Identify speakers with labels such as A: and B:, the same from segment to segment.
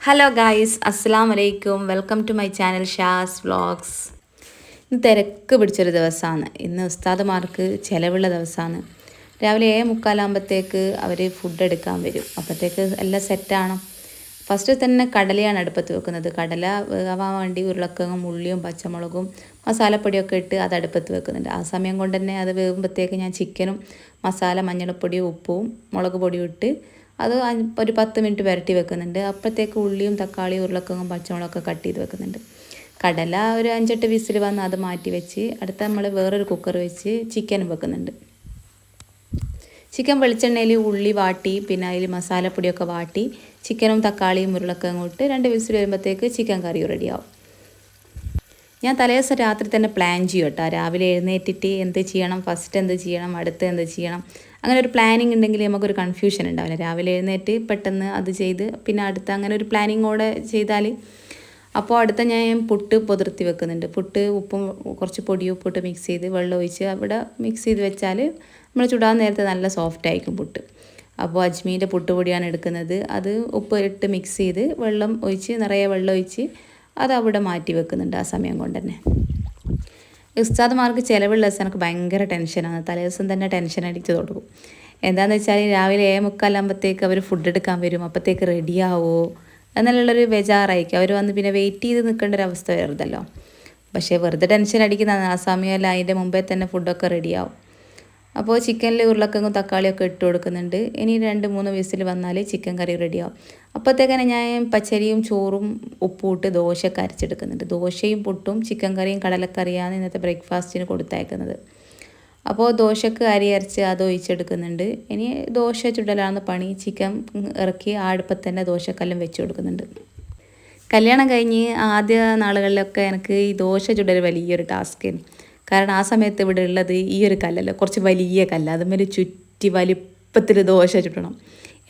A: Hello guys അസ്സാം വലൈക്കും welcome to my channel Shaz vlogs ഇന്ന് തിരക്ക് പിടിച്ചൊരു ദിവസമാണ്. ഇന്ന് ഉസ്താദുമാർക്ക് ചിലവുള്ള ദിവസമാണ്. രാവിലെ ഏഴ് മുക്കാലാകുമ്പോഴത്തേക്ക് അവർ ഫുഡ് എടുക്കാൻ വരും. അപ്പോഴത്തേക്ക് എല്ലാം സെറ്റാണ് ഫസ്റ്റ് തന്നെ കടലയാണ് അടുപ്പത്ത് വെക്കുന്നത്. കടല വേവാൻ വേണ്ടി ഉരുളക്കങ്ങും ഉള്ളിയും പച്ചമുളകും മസാലപ്പൊടിയൊക്കെ ഇട്ട് അത് അടുപ്പത്ത് വെക്കുന്നുണ്ട്. ആ സമയം കൊണ്ട് തന്നെ അത് വേകുമ്പോഴത്തേക്ക് ഞാൻ ചിക്കനും മസാല മഞ്ഞൾപ്പൊടിയും ഉപ്പും മുളക് പൊടിയും ഇട്ട് അത് ഒരു പത്ത് മിനിറ്റ് പുരട്ടി വെക്കുന്നുണ്ട്. അപ്പോഴത്തേക്ക് ഉള്ളിയും തക്കാളിയും ഉരുളക്കങ്ങും പച്ചമുളകൊക്കെ കട്ട് ചെയ്ത് വെക്കുന്നുണ്ട്. കടല ഒരു അഞ്ചെട്ട് വിസിൽ വന്ന് അത് മാറ്റി വെച്ച് അടുത്ത നമ്മൾ വേറൊരു കുക്കർ വെച്ച് ചിക്കൻ വെക്കുന്നുണ്ട്. ചിക്കൻ വെളിച്ചെണ്ണയിൽ ഉള്ളി വാട്ടി പിന്നെ അതിൽ മസാലപ്പൊടിയൊക്കെ വാട്ടി ചിക്കനും തക്കാളിയും ഉരുളക്കിഴങ്ങും ഇട്ട് രണ്ട് വിസിൽ വരുമ്പോഴത്തേക്ക് ചിക്കൻ കറി റെഡിയാവും ഞാൻ തലേദിവസം രാത്രി തന്നെ പ്ലാൻ ചെയ്യും കേട്ടോ. രാവിലെ എഴുന്നേറ്റിട്ട് എന്ത് ചെയ്യണം ഫസ്റ്റ് എന്ത് ചെയ്യണം അടുത്ത് എന്ത് ചെയ്യണം അങ്ങനെ ഒരു പ്ലാനിങ് ഉണ്ടെങ്കിൽ നമുക്കൊരു കൺഫ്യൂഷൻ ഉണ്ടാവില്ല. രാവിലെ എഴുന്നേറ്റ് പെട്ടെന്ന് അത് ചെയ്ത് പിന്നെ അടുത്ത അങ്ങനെ ഒരു പ്ലാനിങ്ങോടെ ചെയ്താൽ അപ്പോൾ അടുത്ത ഞാൻ പുട്ട് പൊതിർത്തി വെക്കുന്നുണ്ട്. പുട്ട് ഉപ്പും കുറച്ച് പൊടിയും ഉപ്പിട്ട് മിക്സ് ചെയ്ത് വെള്ളം ഒഴിച്ച് അവിടെ മിക്സ് ചെയ്ത് വെച്ചാൽ നമ്മൾ ചുടാൻ നേരത്തെ നല്ല സോഫ്റ്റ് ആയിരിക്കും പുട്ട്. അപ്പോൾ അജ്മീന്റെ പുട്ടുപൊടിയാണ് എടുക്കുന്നത്. അത് ഉപ്പ് ഇട്ട് മിക്സ് ചെയ്ത് വെള്ളം ഒഴിച്ച് നിറയെ വെള്ളം ഒഴിച്ച് അത് അവിടെ മാറ്റി വെക്കുന്നുണ്ട് ആ സമയം കൊണ്ട് തന്നെ. ഉസ്താദ്മാർക്ക് ചിലവുള്ള ദിവസം എനിക്ക് ഭയങ്കര ടെൻഷനാണ് തലേദിവസം തന്നെ ടെൻഷൻ അടിച്ച് തുടങ്ങും. എന്താണെന്ന് വെച്ചാൽ രാവിലെ ഏ മുക്കാലാകുമ്പോഴത്തേക്ക് അവർ ഫുഡ് എടുക്കാൻ വരും. അപ്പോഴത്തേക്ക് റെഡിയാവോ എന്നുള്ളൊരു ബേജാറായിരിക്കും. അവർ വന്ന് പിന്നെ വെയിറ്റ് ചെയ്ത് നിൽക്കേണ്ട ഒരു അവസ്ഥ വരുന്നല്ലോ പക്ഷേ വെറുതെ ടെൻഷൻ അടിക്കുന്നതാണ് ആ സമയമല്ല. അതിന്റെ മുമ്പേ തന്നെ ഫുഡൊക്കെ റെഡിയാവും അപ്പോൾ ചിക്കനിൽ ഉരുളക്കിഴങ്ങും തക്കാളിയൊക്കെ ഇട്ട് കൊടുക്കുന്നുണ്ട്. ഇനി രണ്ട് മൂന്ന് വിസിൽ വന്നാൽ ചിക്കൻ കറി റെഡിയാവും. അപ്പോഴത്തേക്കന്നെ ഞാൻ പച്ചരിയും ചോറും ഉപ്പും ദോശ കരച്ചെടുക്കുന്നുണ്ട് ദോശയും പുട്ടും ചിക്കൻ കറിയും കടലക്കറിയാണ് ഇന്നത്തെ ബ്രേക്ക്ഫാസ്റ്റിന് കൊടുത്തയക്കുന്നത് അപ്പോൾ ദോശക്ക് അരി അരച്ച് അത് ഒഴിച്ചെടുക്കുന്നുണ്ട്. ഇനി ദോശ ചുടലാണ് പണി ചിക്കൻ ഇറക്കി അടുപ്പത്ത് തന്നെ ദോശക്കല്ലും വെച്ച് കൊടുക്കുന്നുണ്ട്. കല്യാണം കഴിഞ്ഞ് ആദ്യ നാളുകളിലൊക്കെ എനിക്ക് ഈ ദോശ ചുടൽ വലിയൊരു ടാസ്ക്കായിരുന്നു കാരണം ആ സമയത്ത് ഇവിടെ ഉള്ളത് ഈ ഒരു കല്ലല്ല കുറച്ച് വലിയ കല്ല്. അതുമൊരു ചുറ്റി വലിപ്പത്തിൽ ദോശ ചുട്ടണം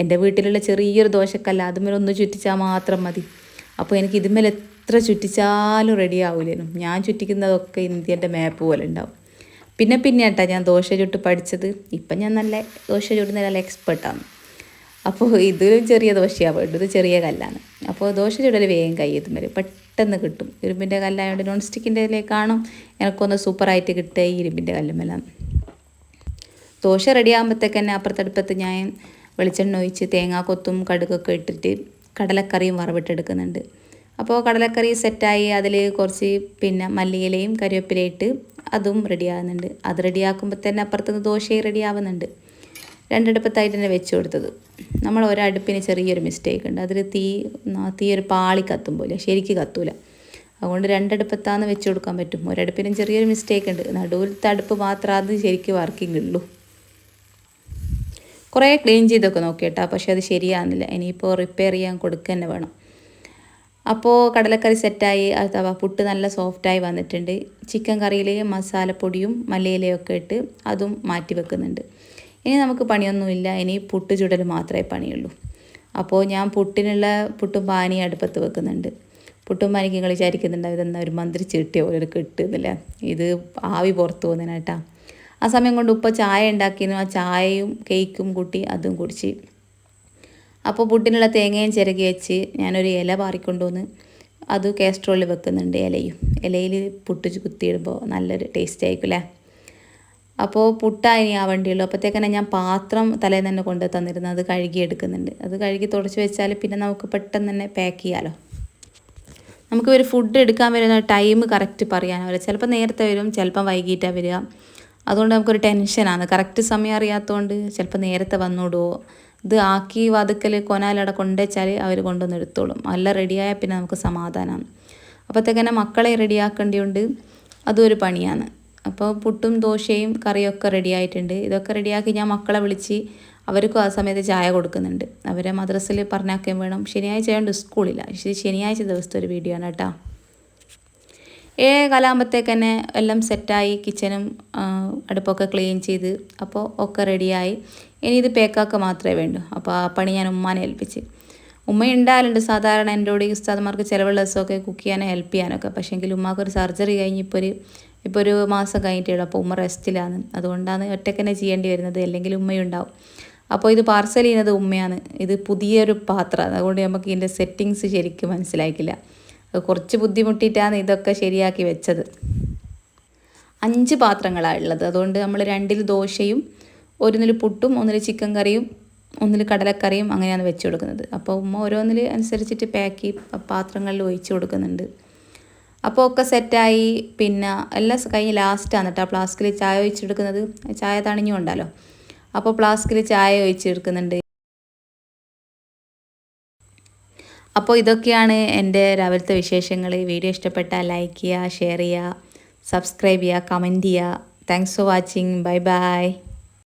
A: എന്റെ വീട്ടിലുള്ള ചെറിയൊരു ദോശക്കല്ല അതുമേലെ ഒന്ന് ചുറ്റിച്ചാൽ മാത്രം മതി. അപ്പോൾ എനിക്ക് ഇതുമേലെ എത്ര ചുറ്റിച്ചാലും റെഡി ആവില്ലേനും ഞാൻ ചുറ്റിക്കുന്നതൊക്കെ ഇന്ത്യന്റെ മാപ്പ് പോലെ ഉണ്ടാവും. പിന്നെ പിന്നെ കേട്ടോ ഞാൻ ദോശ ചുട്ട് പഠിച്ചത്. ഇപ്പം ഞാൻ നല്ല ദോശ ചുടുന്ന നല്ല എക്സ്പെർട്ടാണ് അപ്പോൾ ഇത് ചെറിയ ദോശയാണ് വേണ്ടത് ചെറിയ കല്ലാണ്. അപ്പോൾ ദോശ ചുടൽ വേഗം കൈ വരും പെട്ടെന്ന് കിട്ടും. ഇരുമ്പിന്റെ കല്ലായതുകൊണ്ട് നോൺ സ്റ്റിക്കിന്റെതിലേക്കാണും എനിക്കൊന്ന് സൂപ്പറായിട്ട് കിട്ടുക ഈ ഇരുമ്പിന്റെ കല്ലുമെല്ലാം. ദോശ റെഡിയാകുമ്പോഴത്തേക്ക് തന്നെ അപ്പുറത്തടുപ്പത്ത് ഞാൻ വെളിച്ചെണ്ണ ഒഴിച്ച് തേങ്ങാക്കൊത്തും കടുകൊക്കെ ഇട്ടിട്ട് കടലക്കറിയും വറവിട്ടെടുക്കുന്നുണ്ട്. അപ്പോൾ കടലക്കറി സെറ്റായി അതിൽ കുറച്ച് പിന്നെ മല്ലിയിലയും കരിവേപ്പിലയും ഇട്ട് അതും റെഡിയാകുന്നുണ്ട് അത് റെഡിയാക്കുമ്പോൾ തന്നെ അപ്പുറത്തുനിന്ന് ദോശയും റെഡിയാവുന്നുണ്ട് രണ്ടടുപ്പത്തായിട്ട് തന്നെ വെച്ച് കൊടുത്തത്. നമ്മൾ ഒരടുപ്പിന് ചെറിയൊരു മിസ്റ്റേക്ക് ഉണ്ട്. അതിൽ തീ തീ ഒരു പാളി കത്തും പോലെ ശരിക്ക് കത്തൂല. അതുകൊണ്ട് രണ്ടടുപ്പത്താന്ന് വെച്ച് കൊടുക്കാൻ പറ്റും. ഒരടുപ്പിനും ചെറിയൊരു മിസ്റ്റേക്ക് ഉണ്ട്. നടുവിലത്തെ അടുപ്പ് മാത്രം അത് ശരിക്കും വർക്കിംഗ് ഉള്ളൂ. കുറേ ക്ലീൻ ചെയ്തൊക്കെ നോക്കി കേട്ടോ പക്ഷേ അത് ശരിയാകുന്നില്ല ഇനിയിപ്പോൾ റിപ്പയർ ചെയ്യാൻ കൊടുക്കുക തന്നെ വേണം. അപ്പോൾ കടലക്കറി സെറ്റായി അഥവാ പുട്ട് നല്ല സോഫ്റ്റായി വന്നിട്ടുണ്ട്. ചിക്കൻ കറിയിൽ മസാലപ്പൊടിയും മല്ലിയിലയും ഒക്കെ ഇട്ട് അതും മാറ്റി വെക്കുന്നുണ്ട്. ഇനി നമുക്ക് പണിയൊന്നുമില്ല. ഇനി പുട്ട് ചുടൽ മാത്രമേ പണിയുള്ളൂ. അപ്പോൾ ഞാൻ പുട്ടിനുള്ള പുട്ടും പാനി അടുപ്പത്ത് വെക്കുന്നുണ്ട്. പുട്ടും പാനിക്ക് നിങ്ങൾ വിചാരിക്കുന്നുണ്ടാവും ഇതെന്നാ ഒരു മന്ത്രിച്ച് കിട്ടിയ പോലെ ഒരു കിട്ടുന്നില്ല ഇത് ആവി പുറത്ത് പോകുന്നതിനാട്ടാ ആ സമയം കൊണ്ട് ഉപ്പ ചായ ഉണ്ടാക്കിയിരുന്നു. ആ ചായയും കേക്കും കൂട്ടി അതും കുടിച്ച്. അപ്പോൾ പുട്ടിനുള്ള തേങ്ങയും ചിരകി വെച്ച് ഞാനൊരു ഇല പാറിക്കൊണ്ടുവന്ന് അത് കാസ്ട്രോളിൽ വെക്കുന്നുണ്ട് ഇലയും. ഇലയിൽ പുട്ട് കുത്തിയിടുമ്പോൾ നല്ലൊരു ടേസ്റ്റ് ആയിരിക്കും അല്ലേ അപ്പോൾ പുട്ടായി ആ വണ്ടിയുള്ളൂ അപ്പോഴത്തേക്കന്നെ ഞാൻ പാത്രം തലേന്ന് തന്നെ കൊണ്ട് തന്നിരുന്നു. അത് കഴുകി എടുക്കുന്നുണ്ട് അത് കഴുകി തുടച്ച് വെച്ചാൽ പിന്നെ നമുക്ക് പെട്ടെന്ന് തന്നെ പാക്ക് ചെയ്യാമല്ലോ നമുക്ക് ഒരു ഫുഡ് എടുക്കാൻ വരുന്ന ടൈം കറക്റ്റ് പറയാനാവില്ല ചിലപ്പോൾ നേരത്തെ വരും ചിലപ്പം വൈകിട്ടാണ് വരിക. അതുകൊണ്ട് നമുക്കൊരു ടെൻഷനാണ് കറക്റ്റ് സമയം അറിയാത്തതുകൊണ്ട് ചിലപ്പോൾ നേരത്തെ വന്നുവിടുമോ ഇത് ആക്കി വതുക്കൽ കൊനാലട കൊണ്ടുവച്ചാൽ അവർ കൊണ്ടുവന്ന് എടുത്തോളും. നല്ല റെഡിയായാൽ പിന്നെ നമുക്ക് സമാധാനമാണ് അപ്പോഴത്തേക്കന്നെ മക്കളെ റെഡിയാക്കേണ്ടിയുണ്ട് അതും ഒരു പണിയാണ്. അപ്പോൾ പുട്ടും ദോശയും കറിയൊക്കെ റെഡി ആയിട്ടുണ്ട്. ഇതൊക്കെ റെഡിയാക്കി ഞാൻ മക്കളെ വിളിച്ച് അവർക്കും ആ സമയത്ത് ചായ കൊടുക്കുന്നുണ്ട്. അവരെ മദ്രസയിൽ പറഞ്ഞാക്കുകയും വേണം. ശനിയാഴ്ച ആയതുകൊണ്ട് സ്കൂളില്ല. ശനിയാഴ്ച ദിവസത്തെ ഒരു വീഡിയോ ആണ് കേട്ടോ. ഏഴ് കാലാകുമ്പോഴത്തേക്ക് തന്നെ എല്ലാം സെറ്റായി കിച്ചനും അടുപ്പൊക്കെ ക്ലീൻ ചെയ്ത് അപ്പോൾ ഒക്കെ റെഡിയായി ഇനി ഇത് പേക്കാക്ക മാത്രമേ വേണ്ടൂ. അപ്പോൾ ആ പണി ഞാൻ ഉമ്മാനെ ഏൽപ്പിച്ച്. ഉമ്മ ഉണ്ടായാലുണ്ട് സാധാരണ എന്റെ കൂടെ ഉസ്താദ്മാർക്ക് ചിലവുള്ള ദിവസമൊക്കെ കുക്ക് ചെയ്യാനോ ഹെൽപ്പ് ചെയ്യാനൊക്കെ. പക്ഷേ എങ്കിൽ ഉമ്മാക്കൊരു സർജറി കഴിഞ്ഞിപ്പോൾ ഒരു ഇപ്പോൾ ഒരു മാസം കഴിഞ്ഞിട്ടേ ഉള്ളൂ അപ്പോൾ ഉമ്മ റെസ്റ്റിലാണ്. അതുകൊണ്ടാണ് ഒറ്റക്കന്നെ ചെയ്യേണ്ടി വരുന്നത്. അല്ലെങ്കിൽ ഉമ്മയുണ്ടാവും. അപ്പോൾ ഇത് പാർസൽ ചെയ്യുന്നത് ഉമ്മയാണ്. ഇത് പുതിയൊരു പാത്രമാണ് അതുകൊണ്ട് നമുക്ക് ഇതിന്റെ സെറ്റിങ്സ് ശരിക്കും മനസ്സിലാക്കില്ല അത് കുറച്ച് ബുദ്ധിമുട്ടിയിട്ടാണ് ഇതൊക്കെ ശരിയാക്കി വെച്ചത്. അഞ്ച് പാത്രങ്ങളാണ് ഉള്ളത്. അതുകൊണ്ട് നമ്മൾ രണ്ടിൽ ദോശയും ഒന്നിൽ പുട്ടും ഒന്നിൽ ചിക്കൻ കറിയും ഒന്നിൽ കടലക്കറിയും അങ്ങനെയാണ് വെച്ച് കൊടുക്കുന്നത്. അപ്പോൾ ഉമ്മ ഓരോന്നിൽ അനുസരിച്ചിട്ട് പാക്ക് പാത്രങ്ങളിൽ ഒഴിച്ച് കൊടുക്കുന്നുണ്ട്. അപ്പോൾ ഒക്കെ സെറ്റായി. പിന്നെ എല്ലാം കഴിഞ്ഞ് ലാസ്റ്റാണ് കേട്ടോ ഫ്ലാസ്കിൽ ചായ ഒഴിച്ചെടുക്കുന്നത്. ചായ തണിഞ്ഞു ഉണ്ടല്ലോ. അപ്പോൾ ഫ്ലാസ്കിൽ ചായ ഒഴിച്ചെടുക്കുന്നുണ്ട്. അപ്പോൾ ഇതൊക്കെയാണ് എന്റെ രാവിലത്തെ വിശേഷങ്ങൾ വീഡിയോ ഇഷ്ടപ്പെട്ടാൽ ലൈക്ക് ചെയ്യുക ഷെയർ ചെയ്യുക സബ്സ്ക്രൈബ് ചെയ്യുക കമന്റ് ചെയ്യുക thanks for watching bye bye